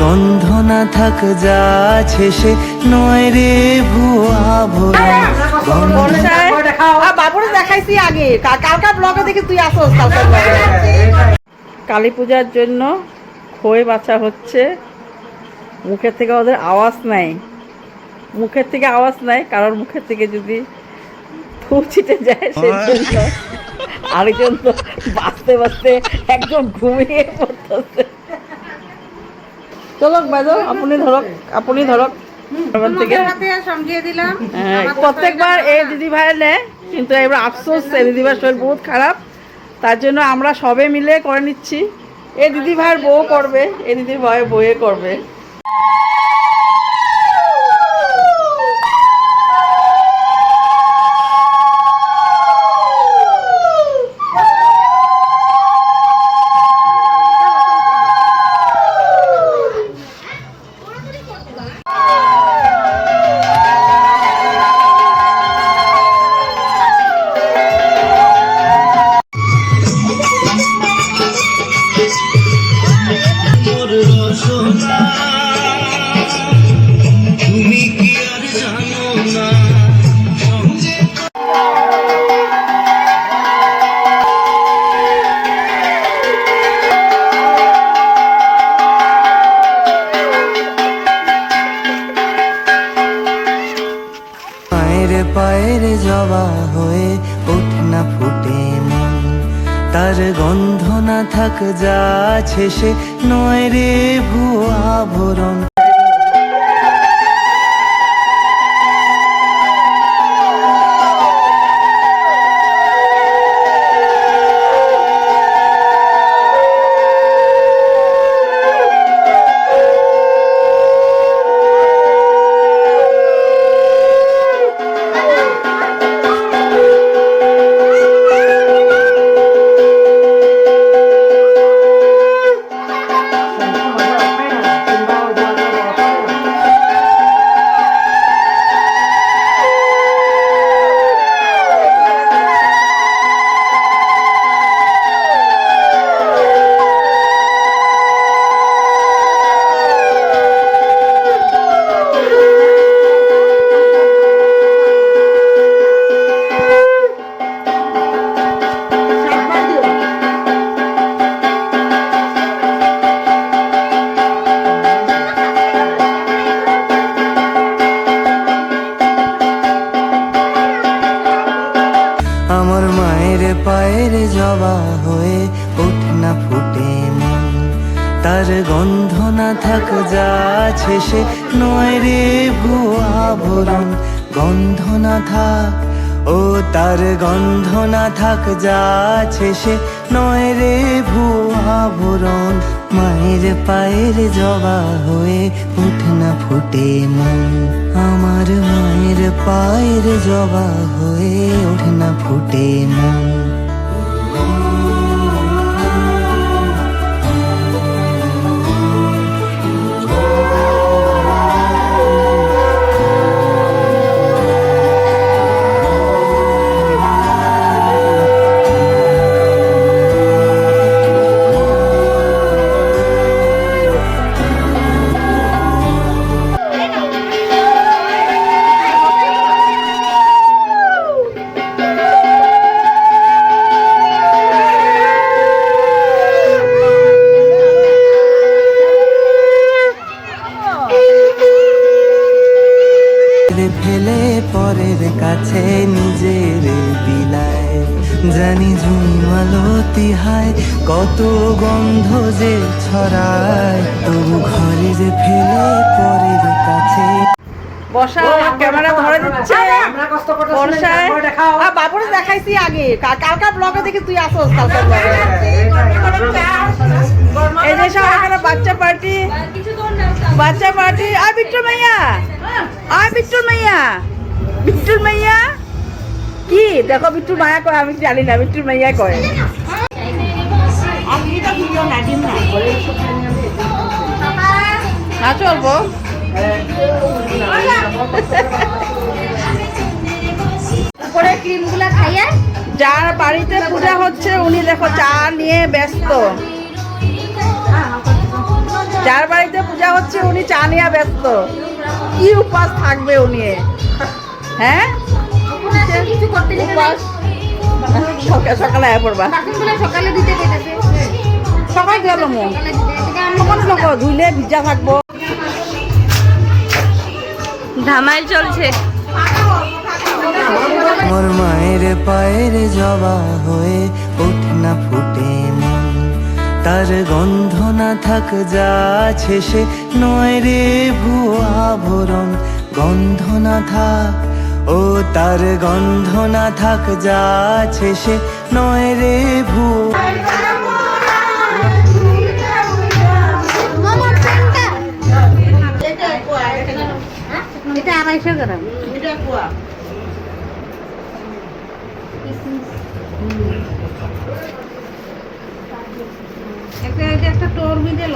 গন্ধ না থাক যা সে নয় রে ভুয়া ভোলা। বাবুরে দেখাইছি আগে। কালকা ব্লগে দেখি তুই আসোস কালী পূজার জন্য খই বাছা হচ্ছে। মুখের থেকে ওদের আওয়াজ নাই। মুখের থেকে আওয়াজ নাই কারোর মুখের থেকে যদি থু ছিটে যায় সেজন্য আরেকজন তো বাঁচতে বাঁচতে একদম ঘুমিয়ে পড়তেছে। চলো বাজো আপনি ধরক আপনি হ্যাঁ, প্রত্যেকবার এই দিদি নেয় কিন্তু এবার আফসোস এই দিদি ভাইয়ের শরীর বহুত খারাপ তার জন্য আমরা সবে মিলে করে নিচ্ছি। এই দিদি ভাইয়ের বউ করবে এই দিদি ভাই বইয়ে করবে। তুমি কি আর জানো না? পায়ের জবা হয়ে ওঠে না ফুটে মন। তার গন্ধ না থাক যা আছে সে নয় রে ভুয়া ভরণ ফুটে মন। তার গন্ধ না থাক, যা আছে সে নয় রে ভুয়া ভরণ গন্ধ না থাক, ও তার গন্ধ না থাক, যা আছে সে নয় রে ভুয়া ভরণ মায়ের পায়ের জবা হয়ে ওঠে না ফুটে মন। আমার মায়ের পায়ের জবা হয়ে ওঠে না ফুটে মন। পরের কাছে নিজের বিলায় জানি ঝুমালতি হায় কত গন্ধ যে ছড়ায় তবু ঘরে যে ফেলে পরের কাছে বর্ষা ক্যামেরা ধরে দিচ্ছে বর্ষায় আ, বাবুরে দেখাইছি আগে কালকা ব্লগে দেখি তুই আসোস কালকা ব্লগে এই যে সব এখানে বাচ্চা পার্টি বাচ্চা পার্টি আর বিট্টু মাইয়া আর বিট্টু মাইয়া বিট্টুর মাইয়া? কি? দেখো বিট্টুর মায়া কয় আমি জানি না বিট্টুর মাইয়া কয়। না চলবো। ক্রিমগুলো খাইয়ে যার বাড়িতে পূজা হচ্ছে উনি দেখো চা নিয়ে ব্যস্ত। যার বাড়িতে পূজা হচ্ছে উনি চা নিয়ে ব্যস্ত। কি উপাস থাকবে উনি? হ্যাঁ? সকাল আয় পড়বা। দিতে লোক? ধুইলে ভিজা থাকব। ধামাইল চলছে। আমার মায়ের পায়ের জবা হয়ে ওঠে না ফুটে মন। তার গন্ধ না থাক যা আছে সে নয় রে ভুয়া ভরণ। গন্ধ না থাক ও তার গন্ধ না থাক, যা আছে সে নয় রে এটা আড়াইশো এটা একটা টোর দিল